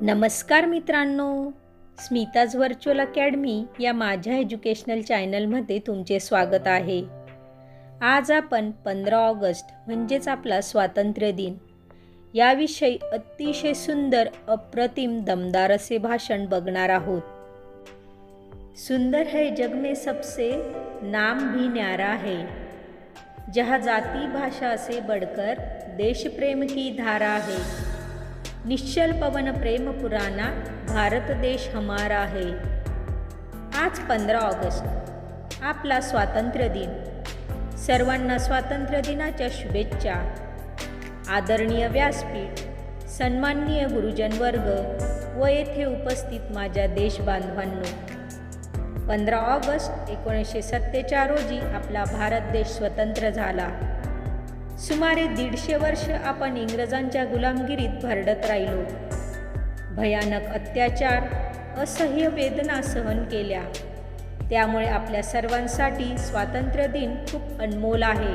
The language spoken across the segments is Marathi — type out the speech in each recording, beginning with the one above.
नमस्कार मित्रांनो. स्मिताज व्हर्च्युअल अकॅडमी या माझ्या एज्युकेशनल चॅनलमध्ये तुमचे स्वागत आहे. आज आपण पंधरा ऑगस्ट म्हणजेच आपला स्वातंत्र्य दिन. याविषयी अतिशय सुंदर अप्रतिम दमदार असे भाषण बघणार आहोत. सुंदर है जग में सबसे नाम भी न्यारा है. जहा जाती भाषा से बढ़कर देशप्रेम की धारा है. निश्चल पवन प्रेम पुराना भारत देश हमारा है। आज पंधरा ऑगस्ट आपला स्वातंत्र्य दिन. सर्वांना स्वातंत्र्य दिनाच्या शुभेच्छा. आदरणीय व्यासपीठ सन्माननीय गुरुजन वर्ग व येथे उपस्थित माझ्या देशबांधवांनो पंधरा ऑगस्ट एकोणीसशे सत्तेचाळ रोजी आपला भारत देश स्वतंत्र झाला. सुमारे दीडशे वर्ष आपण इंग्रजांच्या गुलामगिरीत भरडत राहिलो. भयानक अत्याचार असह्य वेदना सहन केल्या. त्यामुळे आपल्या सर्वांसाठी स्वातंत्र्य दिन खूप अनमोल आहे.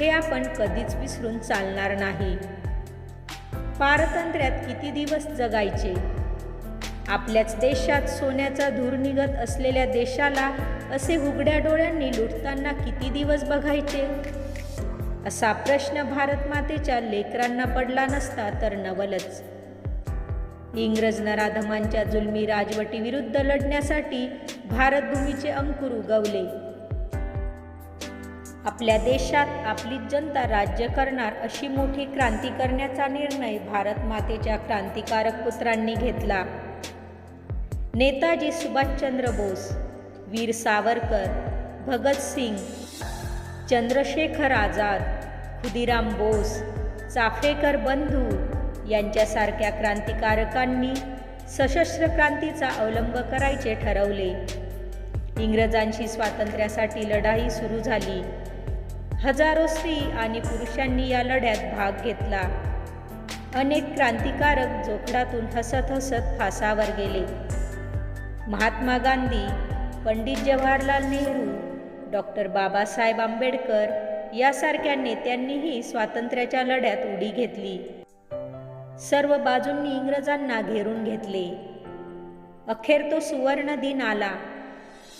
हे आपण कधीच विसरून चालणार नाही. पारतंत्र्यात किती दिवस जगायचे? आपल्याच देशात सोन्याचा धूर निघत असलेल्या देशाला असे उघड्या डोळ्यांनी लुटताना किती दिवस बघायचे? असा प्रश्न भारत मातेच्या लेकरांना पडला नसता तर नवलच. इंग्रज नराधमांच्या जुलमी राजवटीविरुद्ध लढण्यासाठी भारतभूमीचे अंकुर उगवले. आपल्या देशात आपली जनता राज्य करणार अशी मोठी क्रांती करण्याचा निर्णय भारत मातेच्या क्रांतिकारक पुत्रांनी घेतला. नेताजी सुभाषचंद्र बोस वीर सावरकर भगतसिंग चंद्रशेखर आझाद खुदिराम बोस चाफेकर बंधू यांच्यासारख्या क्रांतिकारकांनी सशस्त्र क्रांतीचा अवलंब करायचे ठरवले. इंग्रजांशी स्वातंत्र्यासाठी लढाई सुरू झाली. हजारो स्त्री आणि पुरुषांनी या लढ्यात भाग घेतला. अनेक क्रांतिकारक जोखडातून हसत हसत फासावर गेले. महात्मा गांधी पंडित जवाहरलाल नेहरू डॉक्टर बाबासाहेब आंबेडकर यासारख्या नेत्यांनीही स्वातंत्र्याच्या लढ्यात उडी घेतली. सर्व बाजूंनी इंग्रजांना घेरून घेतले. अखेर तो सुवर्ण दिन आला.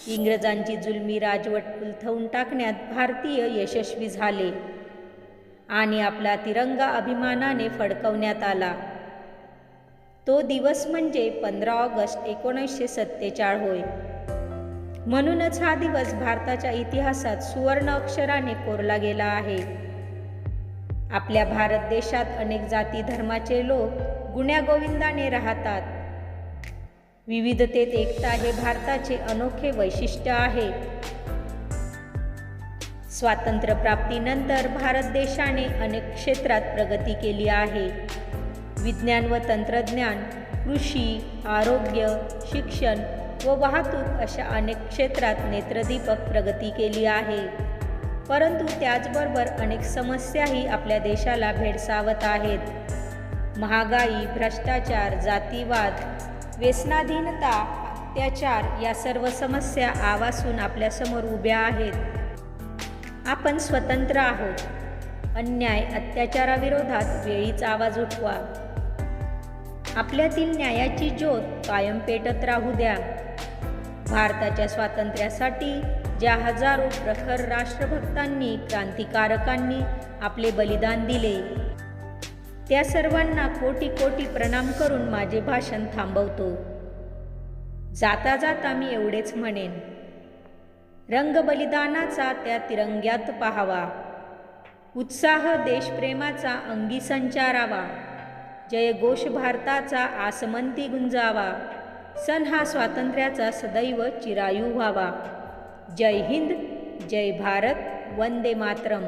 इंग्रजांची जुलमी राजवट उलथवून टाकण्यात भारतीय यशस्वी झाले आणि आपला तिरंगा अभिमानाने फडकवण्यात आला. तो दिवस म्हणजे पंधरा ऑगस्ट एकोणीसशे सत्तेचाळ होय. म्हणूनच हा दिवस भारताच्या इतिहासात सुवर्ण अक्षराने कोरला गेला आहे. आपल्या भारत देशात अनेक जाती धर्माचे लोक गुण्यागोविंदाने राहतात. विविधतेत एकता हे भारताचे अनोखे वैशिष्ट्य आहे. स्वातंत्र्यप्राप्तीनंतर भारत देशाने अनेक क्षेत्रात प्रगती केली आहे. विज्ञान व तंत्रज्ञान कृषी आरोग्य शिक्षण व वाहतूक अशा अनेक क्षेत्रात नेत्रदीपक प्रगती केली आहे. परंतु त्याचबरोबर अनेक समस्याही आपल्या देशाला भेडसावत आहेत. महागाई भ्रष्टाचार जातीवाद व्यसनाधीनता अत्याचार या सर्व समस्या आवासून आपल्यासमोर उभ्या आहेत. आपण स्वतंत्र आहोत. अन्याय अत्याचाराविरोधात वेळीच आवाज उठवा. आपल्यातील न्यायाची ज्योत कायम पेटत राहू द्या. भारताच्या स्वातंत्र्यासाठी ज्या हजारो प्रखर राष्ट्रभक्तांनी क्रांतिकारकांनी आपले बलिदान दिले त्या सर्वांना कोटी कोटी प्रणाम करून माझे भाषण थांबवतो. जाता जाता मी एवढेच म्हणेन. रंग बलिदानाचा त्या तिरंग्यात पाहावा. उत्साह देशप्रेमाचा अंगी संचारावा. जय घोष भारताचा आसमंती गुंजावा. सण हा स्वातंत्र्याचा सदैव चिरायू व्हावा. जय हिंद जय भारत वंदे मातरम.